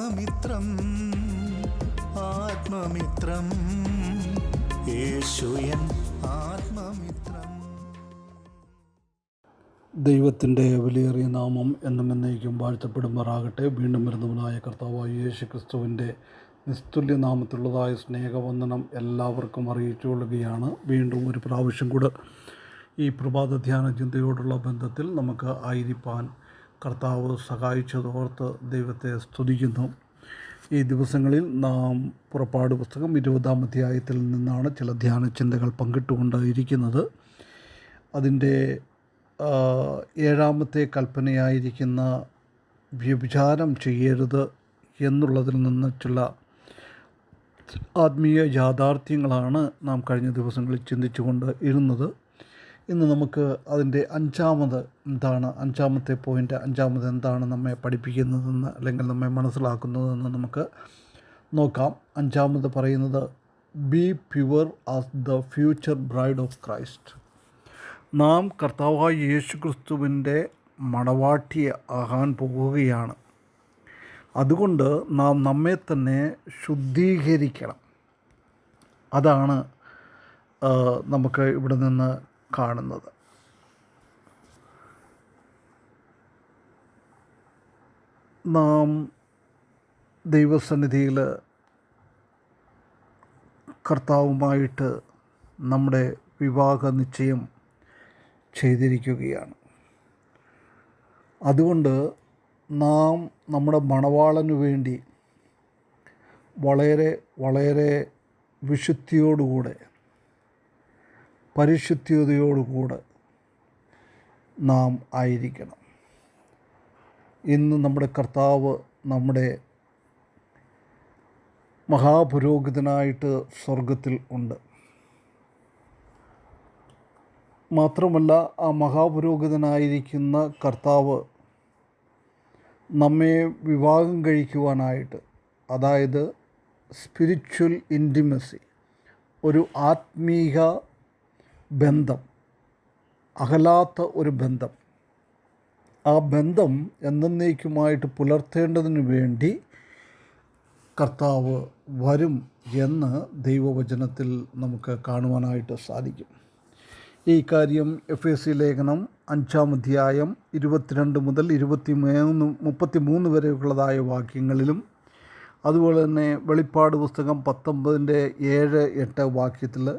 ആത്മമിത്രം ആത്മമിത്രം. യേശുയൻ ആത്മമിത്രം. ദൈവത്തിന്റെ വിലയേറിയ നാമം എന്നും എന്നേക്കും വാഴ്ത്തപ്പെടുമാറാകട്ടെ. വീണ്ടും വരുന്നവനായ കർത്താവായ യേശു ക്രിസ്തുവിന്റെ നിസ്തുല്യ നാമത്തിലുള്ളതായ സ്നേഹവന്ദനം എല്ലാവർക്കും അറിയിച്ചുകൊള്ളുകയാണ്. വീണ്ടും ഒരു പ്രാവശ്യം കൂടെ ഈ പ്രഭാത ധ്യാന ചിന്തയോടുള്ള ബന്ധത്തിൽ നമുക്ക് ആയിരിക്കാൻ കർത്താവ് സഹായിച്ചതോർത്ത് ദൈവത്തെ സ്തുതിക്കുന്നു. ഈ ദിവസങ്ങളിൽ നാം പുറപ്പാട് പുസ്തകം ഇരുപതാം അധ്യായത്തിൽ നിന്നാണ് ചില ധ്യാന ചിന്തകൾ പങ്കിട്ടുകൊണ്ടിരിക്കുന്നത്. അതിന്റെ ഏഴാമത്തെ കൽപ്പനയായിരിക്കുന്ന വ്യഭിചാരം ചെയ്യരുത് എന്നുള്ളതിൽ നിന്ന് ചില ആത്മീയ യാഥാർത്ഥ്യങ്ങളാണ് നാം കഴിഞ്ഞ ദിവസങ്ങളിൽ ചിന്തിച്ചുകൊണ്ട് ഇരുന്നത്. ഇന്ന് നമുക്ക് അതിന്റെ അഞ്ചാമത് എന്താണ്? അഞ്ചാമത്തെ പോയിന്റ് അഞ്ചാമത് എന്താണ് നമ്മെ പഠിപ്പിക്കുന്നതെന്ന് അല്ലെങ്കിൽ നമ്മെ മനസ്സിലാക്കുന്നതെന്ന് നമുക്ക് നോക്കാം. അഞ്ചാമത് പറയുന്നത് be pure as the future bride of Christ നാം കർത്താവായ യേശു ക്രിസ്തുവിന്റെ മണവാട്ടി ആകാൻ പോകുകയാണ്. അതുകൊണ്ട് നാം നമ്മെ തന്നെ ശുദ്ധീകരിക്കണം. അതാണ് നമുക്ക് ഇവിടെ നിന്ന് കാണുന്നത്. നാം ദൈവസന്നിധിയിൽ കർത്താവുമായിട്ട് നമ്മുടെ വിവാഹ നിശ്ചയം ചെയ്തിരിക്കുകയാണ്. അതുകൊണ്ട് നാം നമ്മുടെ മണവാളനു വേണ്ടി വളരെ വളരെ വിശുദ്ധിയോടുകൂടെ പരിശുദ്ധിയോടുകൂടെ നാം ആയിരിക്കണം. ഇന്ന് നമ്മുടെ കർത്താവ് നമ്മുടെ മഹാപുരോഹിതനായിട്ട് സ്വർഗത്തിൽ ഉണ്ട്. മാത്രമല്ല ആ മഹാപുരോഹിതനായിരിക്കുന്ന കർത്താവ് നമ്മെ വിവാഹം കഴിക്കുവാനായിട്ട് അതായത് സ്പിരിച്വൽ ഇന്റിമസി ഒരു ആത്മീക ബന്ധം അകലാത്ത ഒരു ബന്ധം. ആ ബന്ധം എന്നേക്കുമായിട്ട് പുലർത്തേണ്ടതിന് വേണ്ടി കർത്താവ് വരും എന്ന് ദൈവവചനത്തിൽ നമുക്ക് കാണുവാനായിട്ട് സാധിക്കും. ഈ കാര്യം എഫ് എസ് സി ലേഖനം അഞ്ചാം അധ്യായം ഇരുപത്തിരണ്ട് മുതൽ ഇരുപത്തി മൂന്ന് മുപ്പത്തി മൂന്ന് വരെയുള്ളതായ വാക്യങ്ങളിലും അതുപോലെ തന്നെ വെളിപ്പാട് പുസ്തകം പത്തൊമ്പതിന്റെ ഏഴ് എട്ട് വാക്യത്തിൽ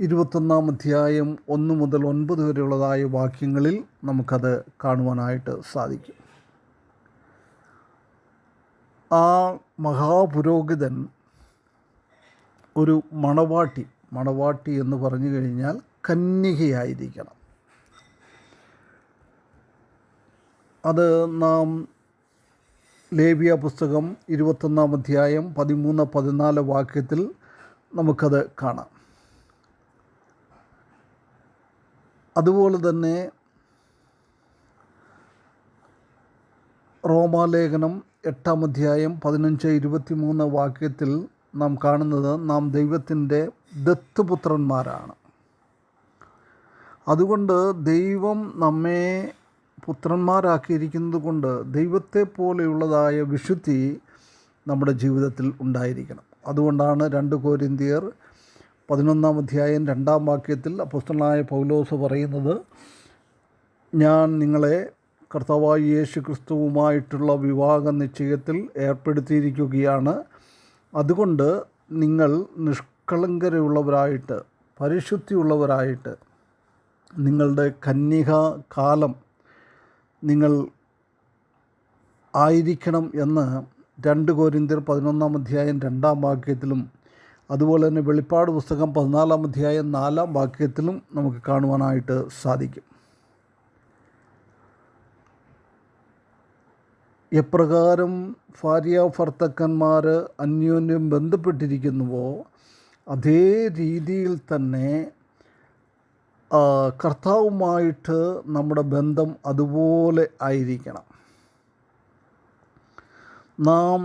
ഇരുപത്തൊന്നാം അധ്യായം ഒന്ന് മുതൽ ഒൻപത് വരെയുള്ളതായ വാക്യങ്ങളിൽ നമുക്കത് കാണുവാനായിട്ട് സാധിക്കും. ആ മഹാപുരോഹിതൻ ഒരു മണവാട്ടി മണവാട്ടി എന്ന് പറഞ്ഞു കഴിഞ്ഞാൽ കന്യകയായിരിക്കണം. അത് നാം ലേബിയ പുസ്തകം ഇരുപത്തൊന്നാം അധ്യായം പതിമൂന്ന് പതിനാല് വാക്യത്തിൽ നമുക്കത് കാണാം. അതുപോലെ തന്നെ റോമാലേഖനം എട്ടാം അധ്യായം പതിനഞ്ച് ഇരുപത്തി മൂന്ന് വാക്യത്തിൽ നാം കാണുന്നത് നാം ദൈവത്തിന്റെ ദത്തുപുത്രന്മാരാണ്. അതുകൊണ്ട് ദൈവം നമ്മെ പുത്രന്മാരാക്കിയിരിക്കുന്നത് കൊണ്ട് ദൈവത്തെ പോലെയുള്ളതായ വിശുദ്ധി നമ്മുടെ ജീവിതത്തിൽ ഉണ്ടായിരിക്കണം. അതുകൊണ്ടാണ് രണ്ട് കോരിന്തിയർ പതിനൊന്നാം അധ്യായം രണ്ടാം വാക്യത്തിൽ അപ്പസ്തലനായ പൗലോസ് പറയുന്നത് ഞാൻ നിങ്ങളെ കർത്താവായ യേശു ക്രിസ്തുവുമായിട്ടുള്ള വിവാഹ നിശ്ചയത്തിൽ ഏർപ്പെടുത്തിയിരിക്കുകയാണ്. അതുകൊണ്ട് നിങ്ങൾ നിഷ്കളങ്കരയുള്ളവരായിട്ട് പരിശുദ്ധിയുള്ളവരായിട്ട് നിങ്ങളുടെ കന്യക കാലം നിങ്ങൾ ആയിരിക്കണം എന്ന് രണ്ട് കോരിന്തിർ പതിനൊന്നാം അധ്യായം രണ്ടാം വാക്യത്തിലും അതുപോലെ തന്നെ വെളിപ്പാട് പുസ്തകം പതിനാലാം അധ്യായം നാലാം വാക്യത്തിലും നമുക്ക് കാണുവാനായിട്ട് സാധിക്കും. എപ്രകാരം ഭാര്യ ഭർത്തക്കന്മാർ അന്യോന്യം ബന്ധപ്പെട്ടിരിക്കുന്നുവോ അതേ രീതിയിൽ തന്നെ കർത്താവുമായിട്ട് നമ്മുടെ ബന്ധം അതുപോലെ ആയിരിക്കണം. നാം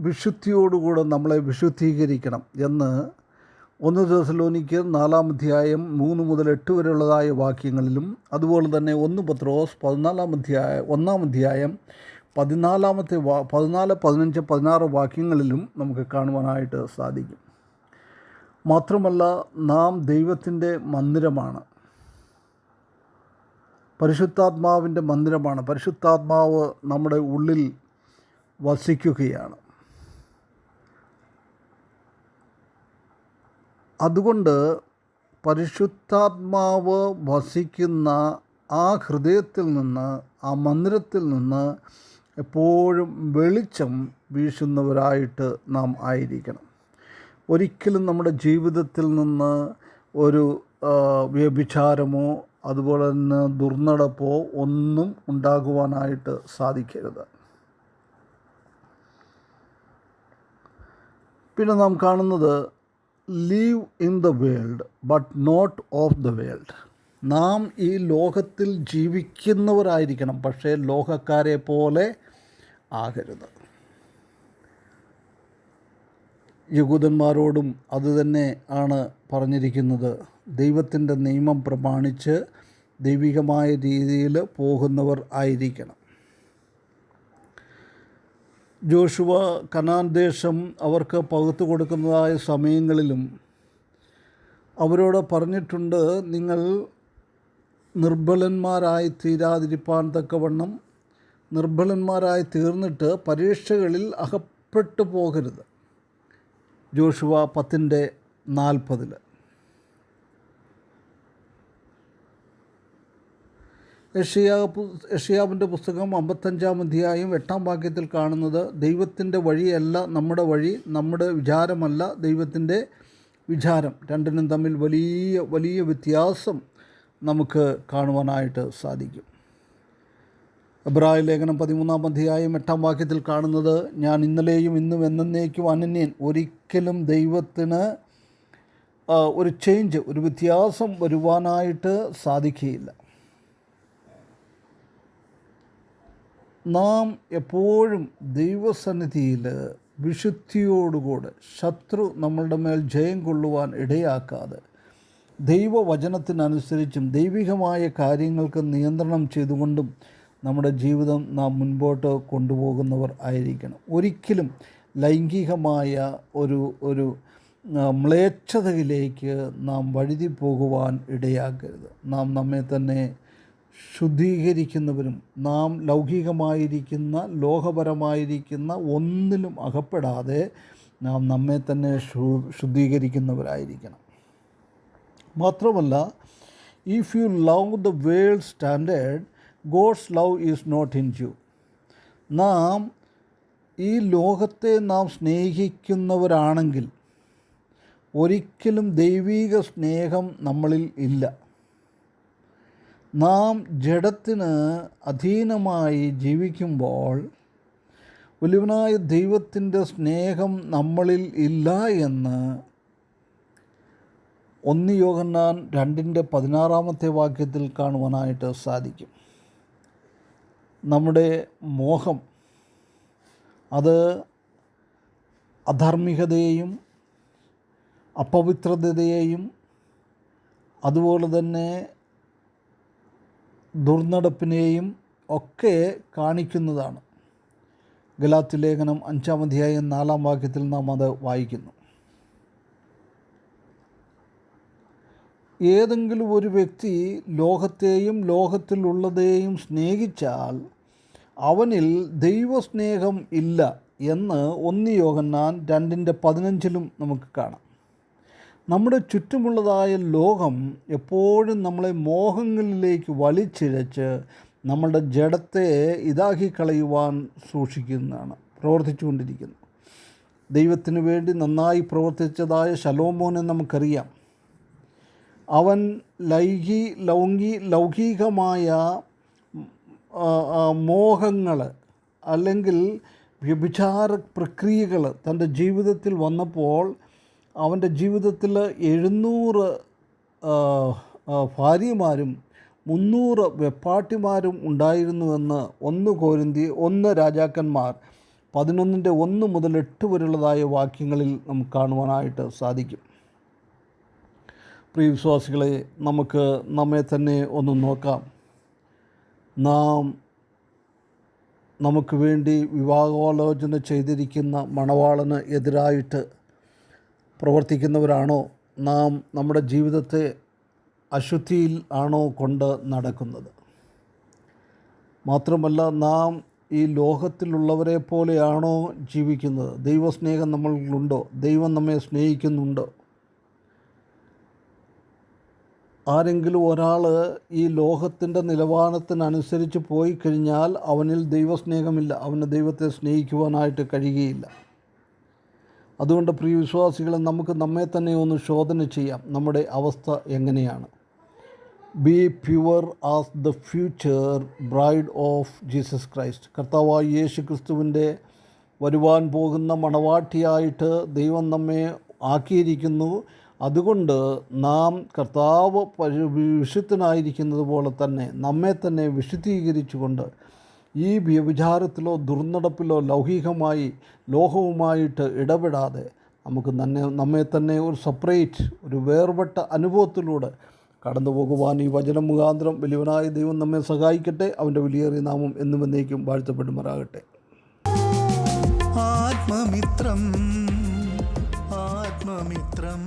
വിശുദ്ധിയോടുകൂടെ നമ്മളെ വിശുദ്ധീകരിക്കണം എന്ന് ഒന്ന് ദിവസലോനിക്ക് നാലാം അധ്യായം മൂന്ന് മുതൽ എട്ട് വരെയുള്ളതായ വാക്യങ്ങളിലും അതുപോലെ തന്നെ ഒന്ന് പത്രോസ് പതിനാലാം അധ്യായ ഒന്നാം അധ്യായം പതിനാലാമത്തെ വാ പതിനാല് പതിനഞ്ച് പതിനാറ് വാക്യങ്ങളിലും നമുക്ക് കാണുവാനായിട്ട് സാധിക്കും. മാത്രമല്ല നാം ദൈവത്തിന്റെ മന്ദിരമാണ്. പരിശുദ്ധാത്മാവിന്റെ മന്ദിരമാണ്. പരിശുദ്ധാത്മാവ് നമ്മുടെ ഉള്ളിൽ വസിക്കുകയാണ്. അതുകൊണ്ട് പരിശുദ്ധാത്മാവ് വസിക്കുന്ന ആ ഹൃദയത്തിൽ നിന്ന് ആ മന്ദിരത്തിൽ നിന്ന് എപ്പോഴും വെളിച്ചം വീശുന്നവരായിട്ട് നാം ആയിരിക്കണം. ഒരിക്കലും നമ്മുടെ ജീവിതത്തിൽ നിന്ന് ഒരു വ്യഭിചാരമോ അതുപോലെ തന്നെ ദുർനടപ്പോ ഒന്നും ഉണ്ടാകുവാനായിട്ട് സാധിക്കരുത്. പിന്നെ നാം കാണുന്നത് live in the world but not of the world നാം ഈ ലോകത്തിൽ ജീവിക്കുന്നവരായിരിക്കണം പക്ഷേ ലോകക്കാരെ പോലെ ആകരുത്. യഹൂദന്മാരോടും അതുതന്നെ ആണ് പറഞ്ഞിരിക്കുന്നത്. ദൈവത്തിന്റെ നിയമം പ്രമാണിച്ച് ദൈവികമായ രീതിയിൽ പോകുന്നവർ ആയിരിക്കണം. ജോഷുവ കനാൻ ദേശം അവർക്ക് പകുത്തു കൊടുക്കുന്നതായ സമയങ്ങളിലും അവരോട് പറഞ്ഞിട്ടുണ്ട് നിങ്ങൾ നിർബലന്മാരായി തീരാതിരിപ്പാൻ തക്കവണ്ണം നിർബലന്മാരായി തീർന്നിട്ട് പരീക്ഷകളിൽ അകപ്പെട്ടു പോകരുത്. ജോഷുവ പത്തിന്റെ നാൽപ്പതിൽ യഷിയാ യഷിയാവിന്റെ പുസ്തകം അമ്പത്തഞ്ചാം അധ്യായം എട്ടാം വാക്യത്തിൽ കാണുന്നത് ദൈവത്തിന്റെ വഴിയല്ല നമ്മുടെ വഴി നമ്മുടെ വിചാരമല്ല ദൈവത്തിന്റെ വിചാരം. രണ്ടിനും തമ്മിൽ വലിയ വലിയ വ്യത്യാസം നമുക്ക് കാണുവാനായിട്ട് സാധിക്കും. എബ്രായ ലേഖനം പതിമൂന്നാം അധ്യായം എട്ടാം വാക്യത്തിൽ കാണുന്നത് ഞാൻ ഇന്നലെയും ഇന്നും എന്നേക്കും അനന്യൻ. ഒരിക്കലും ദൈവത്തിന് ഒരു ചേഞ്ച് ഒരു വ്യത്യാസം വരുവാനായിട്ട് സാധിക്കുകയില്ല. നാം എപ്പോഴും ദൈവസന്നിധിയിൽ വിശുദ്ധിയോടുകൂടെ ശത്രു നമ്മളുടെ മേൽ ജയം കൊള്ളുവാൻ ഇടയാക്കാതെ ദൈവവചനത്തിനനുസരിച്ചും ദൈവികമായ കാര്യങ്ങൾക്ക് നിയന്ത്രണം ചെയ്തുകൊണ്ടും നമ്മുടെ ജീവിതം നാം മുൻപോട്ട് കൊണ്ടുപോകുന്നവർ ആയിരിക്കണം. ഒരിക്കലും ലൈംഗികമായ ഒരു ഒരു മ്ലേച്ഛതയിലേക്ക് നാം വഴുതി പോകുവാൻ ഇടയാക്കരുത്. നാം നമ്മെ തന്നെ ശുദ്ധീകരിക്കുന്നവരും നാം ലൗകികമായിരിക്കുന്ന ലോകപരമായിരിക്കുന്ന ഒന്നിലും അകപ്പെടാതെ നാം നമ്മെ തന്നെ ശുദ്ധീകരിക്കുന്നവരായിരിക്കണം. മാത്രമല്ല if you love the world standard God's love is not in you നാം ഈ ലോകത്തെ നാം സ്നേഹിക്കുന്നവരാണെങ്കിൽ ഒരിക്കലും ദൈവീക സ്നേഹം നമ്മളിൽ ഇല്ല. നാം ജഡത്തിന് അധീനമായി ജീവിക്കുമ്പോൾ വലിയവനായ ദൈവത്തിന്റെ സ്നേഹം നമ്മളിൽ ഇല്ല എന്ന് ഒന്ന് യോഗന്നാൻ രണ്ടിന്റെ പതിനാറാമത്തെ വാക്യത്തിൽ കാണുവാനായിട്ട് സാധിക്കും. നമ്മുടെ മോഹം അത് അധാർമികതയെയും അപവിത്രതയെയും അതുപോലെ തന്നെ ദുർനടപ്പിനെയും ഒക്കെ കാണിക്കുന്നതാണ്. ഗലാത്തി ലേഖനം അഞ്ചാം അധ്യായം നാലാം വാക്യത്തിൽ നാം അത് വായിക്കുന്നു. ഏതെങ്കിലും ഒരു വ്യക്തി ലോകത്തെയും ലോകത്തിലുള്ളതെയും സ്നേഹിച്ചാൽ അവനിൽ ദൈവസ്നേഹം ഇല്ല എന്ന് ഒന്ന് യോഗന്നാൻ രണ്ടിന്റെ പതിനഞ്ചിലും നമുക്ക് കാണാം. നമ്മുടെ ചുറ്റുമുള്ളതായ ലോകം എപ്പോഴും നമ്മളെ മോഹങ്ങളിലേക്ക് വലിച്ചിഴച്ച് നമ്മളുടെ ജഡത്തെ ഇതാക്കി കളയുവാൻ സൂക്ഷിക്കുന്നതാണ് പ്രവർത്തിച്ചുകൊണ്ടിരിക്കുന്നത് ദൈവത്തിന് വേണ്ടി നന്നായി പ്രവർത്തിച്ചതായ ശലോമോനെ നമുക്കറിയാം. അവൻ ലൈംഗി ലൗംഗി ലൗകികമായ മോഹങ്ങൾ അല്ലെങ്കിൽ വ്യഭിചാര പ്രക്രിയകൾ തന്റെ ജീവിതത്തിൽ വന്നപ്പോൾ അവന്റെ ജീവിതത്തിൽ എഴുന്നൂറ് ഭാര്യമാരും മുന്നൂറ് വെപ്പാട്ടിമാരും ഉണ്ടായിരുന്നുവെന്ന് ഒന്ന് കോരിന്തി ഒന്ന് രാജാക്കന്മാർ പതിനൊന്നിന്റെ ഒന്ന് മുതൽ എട്ട് വരെയുള്ളതായ വാക്യങ്ങളിൽ നമുക്ക് കാണുവാനായിട്ട് സാധിക്കും. പ്രിയ വിശ്വാസികളെ നമുക്ക് നമ്മെ തന്നെ ഒന്ന് നോക്കാം. നാം നമുക്ക് വേണ്ടി വിവാഹാലോചന ചെയ്തിരിക്കുന്ന മണവാളന് എതിരായിട്ട് പ്രവർത്തിക്കുന്നവരാണോ നാം നമ്മുടെ ജീവിതത്തെ അശുദ്ധിയിൽ ആണോ കൊണ്ട് നടക്കുന്നത്? മാത്രമല്ല നാം ഈ ലോകത്തിലുള്ളവരെ പോലെയാണോ ജീവിക്കുന്നത്? ദൈവസ്നേഹം നമ്മളിലുണ്ടോ? ദൈവം നമ്മെ സ്നേഹിക്കുന്നുണ്ടോ? ആരെങ്കിലും ഒരാൾ ഈ ലോകത്തിന്റെ നിലവാരത്തിനനുസരിച്ച് പോയി കഴിഞ്ഞാൽ അവനിൽ ദൈവസ്നേഹമില്ല. അവന് ദൈവത്തെ സ്നേഹിക്കുവാനായിട്ട് കഴിയുകയില്ല. അതുകൊണ്ട് പ്രിയ വിശ്വാസികളെ നമുക്ക് നമ്മെ തന്നെ ഒന്ന് ശോധന ചെയ്യാം നമ്മുടെ അവസ്ഥ എങ്ങനെയാണ്. Be pure as the future bride of Jesus Christ കർത്താവായ യേശു ക്രിസ്തുവിന്റെ വരുവാൻ പോകുന്ന മണവാട്ടിയായിട്ട് ദൈവം നമ്മെ ആക്കിയിരിക്കുന്നു. അതുകൊണ്ട് നാം കർത്താവ് വിശുദ്ധനായിരിക്കുന്നത് പോലെ തന്നെ നമ്മെ തന്നെ വിശുദ്ധീകരിച്ചുകൊണ്ട് ഈ വ്യഭിചാരത്തിലോ ദുർനടപ്പിലോ ലൗകികമായി ലോഹവുമായിട്ട് ഇടപെടാതെ നമുക്ക് തന്നെ നമ്മെ തന്നെ ഒരു സെപ്പറേറ്റ് ഒരു വേർപെട്ട അനുഭവത്തിലൂടെ കടന്നു പോകുവാൻ ഈ വചനം മുഖാന്തരം വലിയവനായ ദൈവം നമ്മെ സഹായിക്കട്ടെ. അവന്റെ വലിയേറിയ നാമം എന്നും എന്നേക്കും വാഴ്ത്തപ്പെടുമാറാകട്ടെ. ആത്മമിത്രം ആത്മമിത്രം.